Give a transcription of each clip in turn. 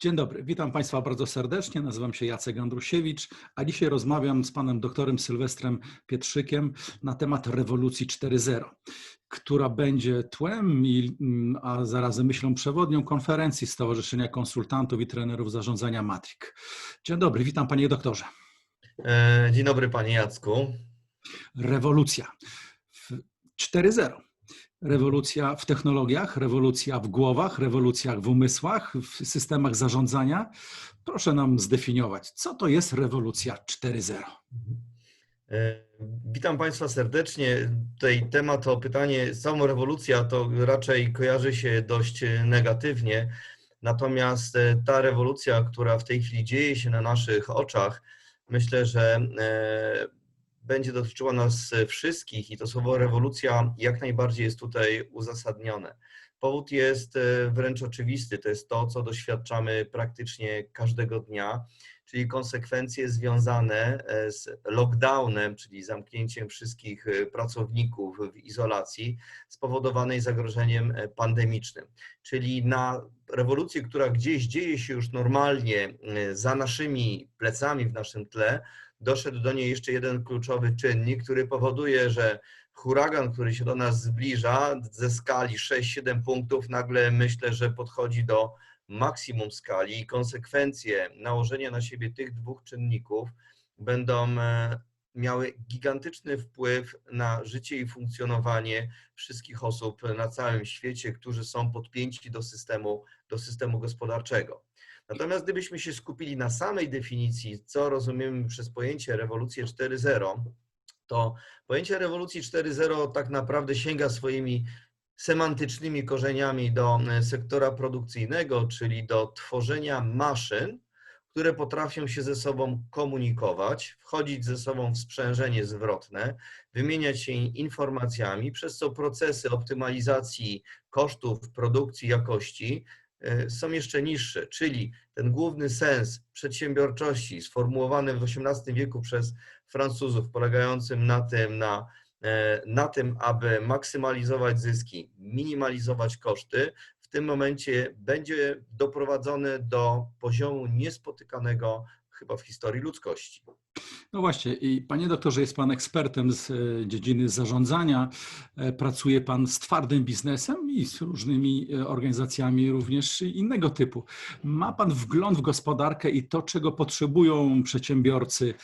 Dzień dobry, witam Państwa bardzo serdecznie. Nazywam się Jacek Andrusiewicz, a dzisiaj rozmawiam z panem doktorem Sylwestrem Pietrzykiem na temat rewolucji 4.0, która będzie tłem, i, mm, a zarazem myślą przewodnią konferencji Stowarzyszenia Konsultantów i Trenerów Zarządzania Matrik. Dzień dobry, witam panie doktorze. E, Dzień dobry panie Jacku. Rewolucja 4.0 rewolucja w technologiach, rewolucja w głowach, rewolucja w umysłach, w systemach zarządzania. Proszę nam zdefiniować, co to jest rewolucja 4.0. E, Witam Państwa serdecznie. Tutaj temat, to pytanie, samo rewolucja to raczej kojarzy się dość negatywnie. Natomiast e, ta rewolucja, która w tej chwili dzieje się na naszych oczach, myślę, że e, będzie dotyczyła nas wszystkich i to słowo rewolucja jak najbardziej jest tutaj uzasadnione. Powód jest e, wręcz oczywisty, to jest to, co doświadczamy praktycznie każdego dnia, czyli konsekwencje związane e, z lockdownem, czyli zamknięciem wszystkich e, pracowników w izolacji spowodowanej zagrożeniem pandemicznym. Czyli na rewolucję, która gdzieś dzieje się już normalnie za naszymi plecami, w naszym tle, doszedł do niej jeszcze jeden kluczowy czynnik, który powoduje, że huragan, który się do nas zbliża ze skali 6-7 punktów, nagle myślę, że podchodzi do maksimum skali i konsekwencje nałożenia na siebie tych dwóch czynników będą e, miały gigantyczny wpływ na życie i funkcjonowanie wszystkich osób na całym świecie, którzy są podpięci do systemu, do systemu gospodarczego. Natomiast gdybyśmy się skupili na samej definicji, co rozumiemy przez pojęcie rewolucji 4.0, to pojęcie rewolucji 4.0 tak naprawdę sięga swoimi semantycznymi korzeniami do e, sektora produkcyjnego, czyli do tworzenia maszyn, które potrafią się ze sobą komunikować, wchodzić ze sobą w sprzężenie zwrotne, wymieniać się informacjami, przez co procesy optymalizacji kosztów produkcji, jakości są jeszcze niższe, czyli ten główny sens przedsiębiorczości sformułowany w XVIII wieku przez Francuzów, polegającym na tym, na, e, na tym, aby maksymalizować zyski, minimalizować koszty, w tym momencie będzie doprowadzony do poziomu niespotykanego chyba w historii ludzkości. No właśnie, i panie doktorze, jest pan ekspertem z e, dziedziny zarządzania. E, pracuje pan z twardym biznesem i z różnymi e, organizacjami również innego typu. Ma pan wgląd w gospodarkę i to, czego potrzebują przedsiębiorcy,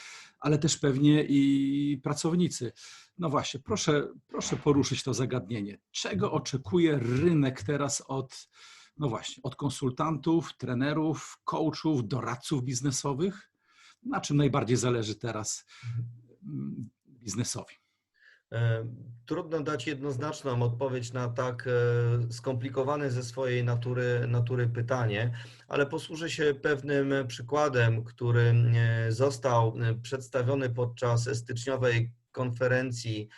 ale też pewnie i pracownicy. No właśnie, proszę, proszę poruszyć to zagadnienie. Czego oczekuje rynek teraz od, no właśnie, od konsultantów, trenerów, coachów, doradców biznesowych? Na czym najbardziej zależy teraz mm, biznesowi? E, trudno dać jednoznaczną odpowiedź na tak e, skomplikowane ze swojej natury, natury pytanie, ale posłużę się pewnym przykładem, który e, został przedstawiony podczas styczniowej konferencji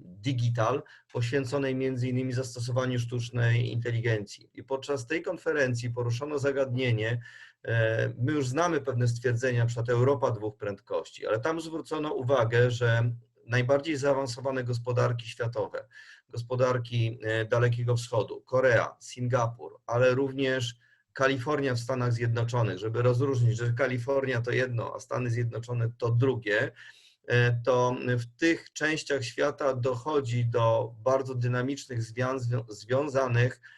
Digital, poświęconej między innymi zastosowaniu sztucznej inteligencji. I podczas tej konferencji poruszono zagadnienie, my już znamy pewne stwierdzenia, np. Europa dwóch prędkości, ale tam zwrócono uwagę, że najbardziej zaawansowane gospodarki światowe, gospodarki e, Dalekiego Wschodu, Korea, Singapur, ale również Kalifornia w Stanach Zjednoczonych, żeby rozróżnić, że Kalifornia to jedno, a Stany Zjednoczone to drugie, e, to w tych częściach świata dochodzi do bardzo dynamicznych zmian związanych E,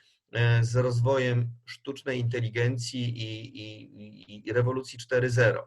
z rozwojem sztucznej inteligencji i, i, i rewolucji 4.0.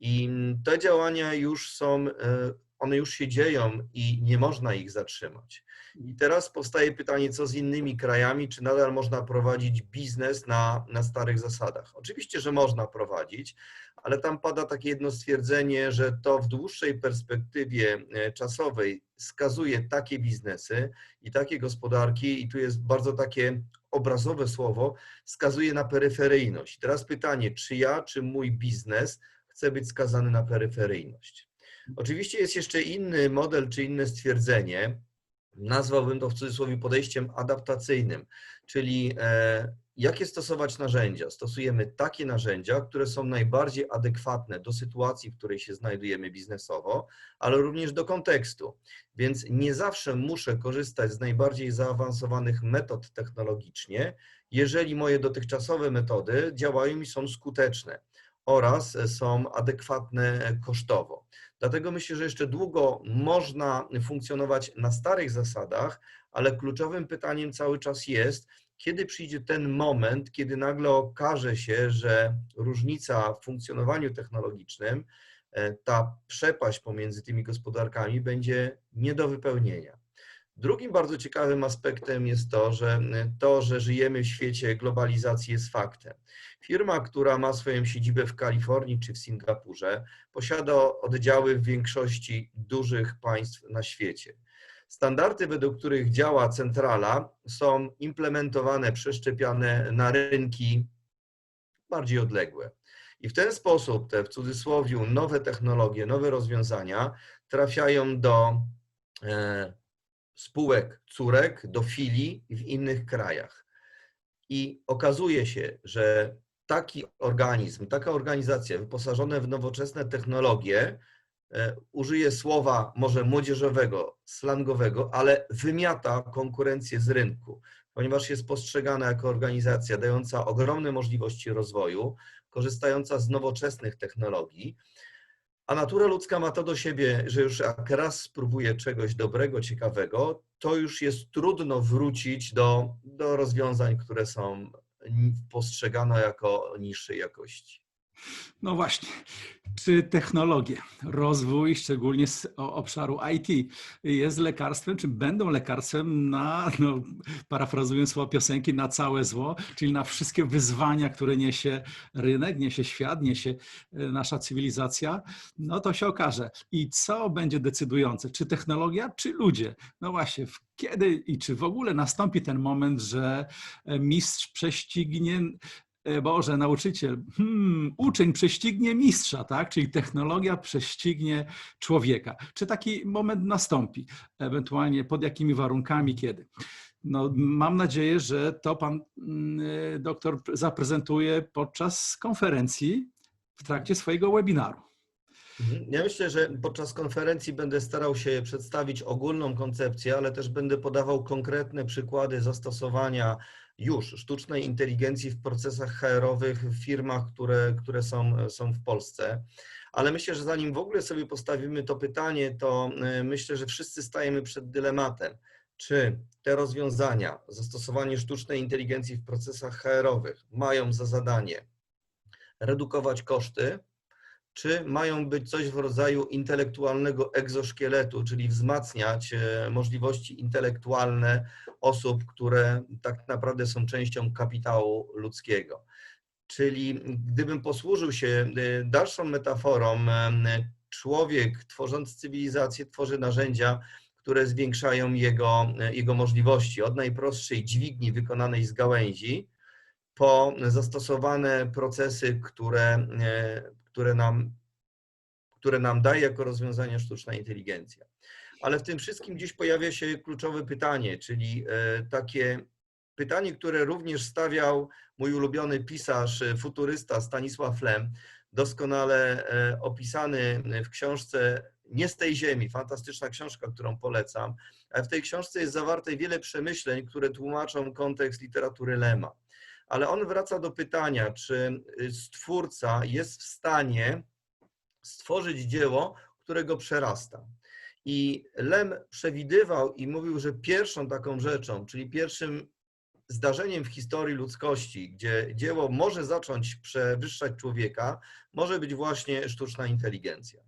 I te działania już są, e, one już się dzieją i nie można ich zatrzymać. I teraz powstaje pytanie, co z innymi krajami, czy nadal można prowadzić biznes na, na starych zasadach? Oczywiście, że można prowadzić, ale tam pada takie jedno stwierdzenie, że to w dłuższej perspektywie e, czasowej skazuje takie biznesy i takie gospodarki, i tu jest bardzo takie obrazowe słowo, skazuje na peryferyjność. Teraz pytanie, czy ja, czy mój biznes chce być skazany na peryferyjność? Oczywiście jest jeszcze inny model, czy inne stwierdzenie, nazwałbym to w cudzysłowie podejściem adaptacyjnym, czyli e, jakie stosować narzędzia? Stosujemy takie narzędzia, które są najbardziej adekwatne do sytuacji, w której się znajdujemy biznesowo, ale również do kontekstu. Więc nie zawsze muszę korzystać z najbardziej zaawansowanych metod technologicznie, jeżeli moje dotychczasowe metody działają i są skuteczne oraz są adekwatne kosztowo. Dlatego myślę, że jeszcze długo można funkcjonować na starych zasadach, ale kluczowym pytaniem cały czas jest, kiedy przyjdzie ten moment, kiedy nagle okaże się, że różnica w funkcjonowaniu technologicznym, e, ta przepaść pomiędzy tymi gospodarkami będzie nie do wypełnienia. Drugim bardzo ciekawym aspektem jest to, że to, że żyjemy w świecie globalizacji jest faktem. Firma, która ma swoją siedzibę w Kalifornii czy w Singapurze, posiada oddziały w większości dużych państw na świecie. Standardy, według których działa centrala, są implementowane, przeszczepiane na rynki bardziej odległe. I w ten sposób te w cudzysłowie nowe technologie, nowe rozwiązania trafiają do e, spółek córek, do filii w innych krajach. I okazuje się, że taki organizm, taka organizacja wyposażona w nowoczesne technologie, użyję słowa może młodzieżowego, slangowego, ale wymiata konkurencję z rynku, ponieważ jest postrzegana jako organizacja dająca ogromne możliwości rozwoju, korzystająca z nowoczesnych technologii, a natura ludzka ma to do siebie, że już jak raz spróbuje czegoś dobrego, ciekawego, to już jest trudno wrócić do, do rozwiązań, które są postrzegane jako niższej jakości. No właśnie, czy technologie, rozwój, szczególnie z obszaru IT, jest lekarstwem, czy będą lekarstwem na, no, parafrazując słowa piosenki, na całe zło, czyli na wszystkie wyzwania, które niesie rynek, niesie świat, niesie e, nasza cywilizacja, no to się okaże. I co będzie decydujące, czy technologia, czy ludzie? No właśnie, kiedy i czy w ogóle nastąpi ten moment, że e, mistrz prześcignie Boże, nauczyciel, hmm, uczeń prześcignie mistrza, tak? Czyli technologia prześcignie człowieka. Czy taki moment nastąpi? Ewentualnie pod jakimi warunkami, kiedy? No, mam nadzieję, że to pan mm, e, doktor zaprezentuje podczas konferencji w trakcie swojego webinaru. Mhm. Ja myślę, że podczas konferencji będę starał się przedstawić ogólną koncepcję, ale też będę podawał konkretne przykłady zastosowania już sztucznej inteligencji w procesach HR-owych w firmach, które, które są, są w Polsce. Ale myślę, że zanim w ogóle sobie postawimy to pytanie, to e, myślę, że wszyscy stajemy przed dylematem, czy te rozwiązania, zastosowanie sztucznej inteligencji w procesach HR-owych mają za zadanie redukować koszty, czy mają być coś w rodzaju intelektualnego egzoszkieletu, czyli wzmacniać e, możliwości intelektualne osób, które tak naprawdę są częścią kapitału ludzkiego. Czyli gdybym posłużył się e, dalszą metaforą, e, człowiek tworząc cywilizację tworzy narzędzia, które zwiększają jego, jego możliwości. Od najprostszej dźwigni wykonanej z gałęzi, po zastosowane procesy, które które nam, które nam daje jako rozwiązanie sztuczna inteligencja. Ale w tym wszystkim gdzieś pojawia się kluczowe pytanie, czyli e, takie pytanie, które również stawiał mój ulubiony pisarz, e, futurysta Stanisław Lem, doskonale e, opisany w książce Nie z tej ziemi, fantastyczna książka, którą polecam. W tej książce jest zawarte wiele przemyśleń, które tłumaczą kontekst literatury Lema ale on wraca do pytania, czy y, stwórca jest w stanie stworzyć dzieło, którego przerasta. I Lem przewidywał i mówił, że pierwszą taką rzeczą, czyli pierwszym zdarzeniem w historii ludzkości, gdzie dzieło może zacząć przewyższać człowieka, może być właśnie sztuczna inteligencja.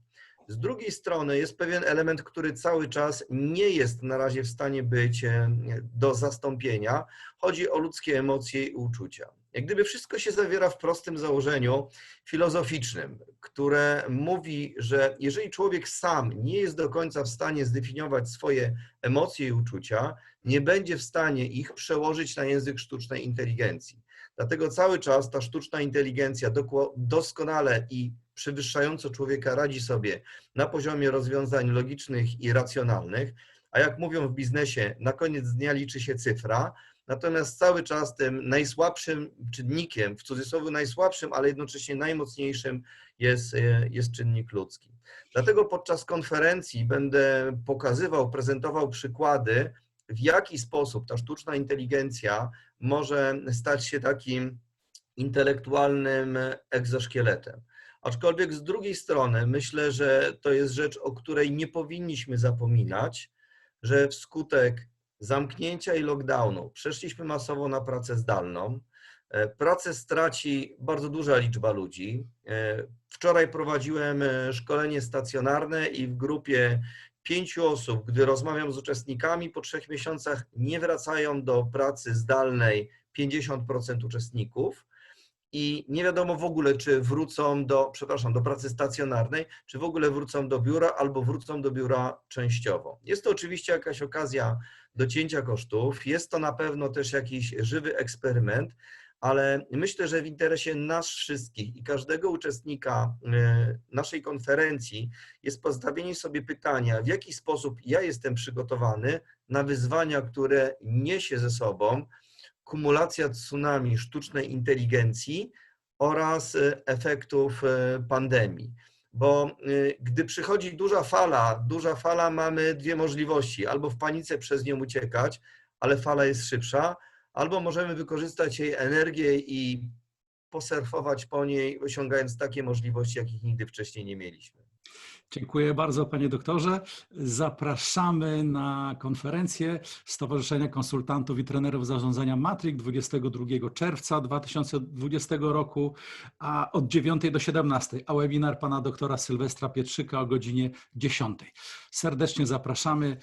Z drugiej strony jest pewien element, który cały czas nie jest na razie w stanie być e, do zastąpienia. Chodzi o ludzkie emocje i uczucia. Jak gdyby wszystko się zawiera w prostym założeniu filozoficznym, które mówi, że jeżeli człowiek sam nie jest do końca w stanie zdefiniować swoje emocje i uczucia, nie będzie w stanie ich przełożyć na język sztucznej inteligencji. Dlatego cały czas ta sztuczna inteligencja doskonale i przewyższająco człowieka radzi sobie na poziomie rozwiązań logicznych i racjonalnych, a jak mówią w biznesie, na koniec dnia liczy się cyfra, natomiast cały czas tym najsłabszym czynnikiem, w cudzysłowie najsłabszym, ale jednocześnie najmocniejszym jest, e, jest czynnik ludzki. Dlatego podczas konferencji będę pokazywał, prezentował przykłady, w jaki sposób ta sztuczna inteligencja może stać się takim intelektualnym egzoszkieletem. Aczkolwiek z drugiej strony myślę, że to jest rzecz, o której nie powinniśmy zapominać, że wskutek zamknięcia i lockdownu przeszliśmy masowo na pracę zdalną. E, Pracę straci bardzo duża liczba ludzi. E, Wczoraj prowadziłem e, szkolenie stacjonarne i w grupie pięciu osób, gdy rozmawiam z uczestnikami, po trzech miesiącach nie wracają do pracy zdalnej 50% uczestników i nie wiadomo w ogóle, czy wrócą do, przepraszam, do pracy stacjonarnej, czy w ogóle wrócą do biura albo wrócą do biura częściowo. Jest to oczywiście jakaś okazja do cięcia kosztów, jest to na pewno też jakiś żywy eksperyment, ale myślę, że w interesie nas wszystkich i każdego uczestnika e, naszej konferencji jest postawienie sobie pytania, w jaki sposób ja jestem przygotowany na wyzwania, które niesie ze sobą kumulacja tsunami sztucznej inteligencji oraz e, efektów e, pandemii. Bo e, gdy przychodzi duża fala, duża fala, mamy dwie możliwości: albo w panice przez nią uciekać, ale fala jest szybsza, albo możemy wykorzystać jej energię i posurfować po niej, osiągając takie możliwości, jakich nigdy wcześniej nie mieliśmy. Dziękuję bardzo, panie doktorze. Zapraszamy na konferencję Stowarzyszenia Konsultantów i Trenerów Zarządzania Matryk 22 czerwca 2020 roku, a od 9 do 17, a webinar pana doktora Sylwestra Pietrzyka o godzinie 10. Serdecznie zapraszamy.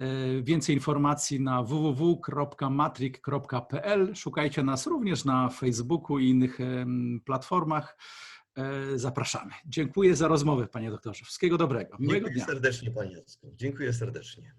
E, Więcej informacji na www.matrik.pl. Szukajcie nas również na Facebooku i innych platformach. E, Zapraszamy. Dziękuję za rozmowę, panie doktorze. Wszystkiego dobrego. Miłego Dziękuję dnia. serdecznie, Panie Jacku. Dziękuję serdecznie.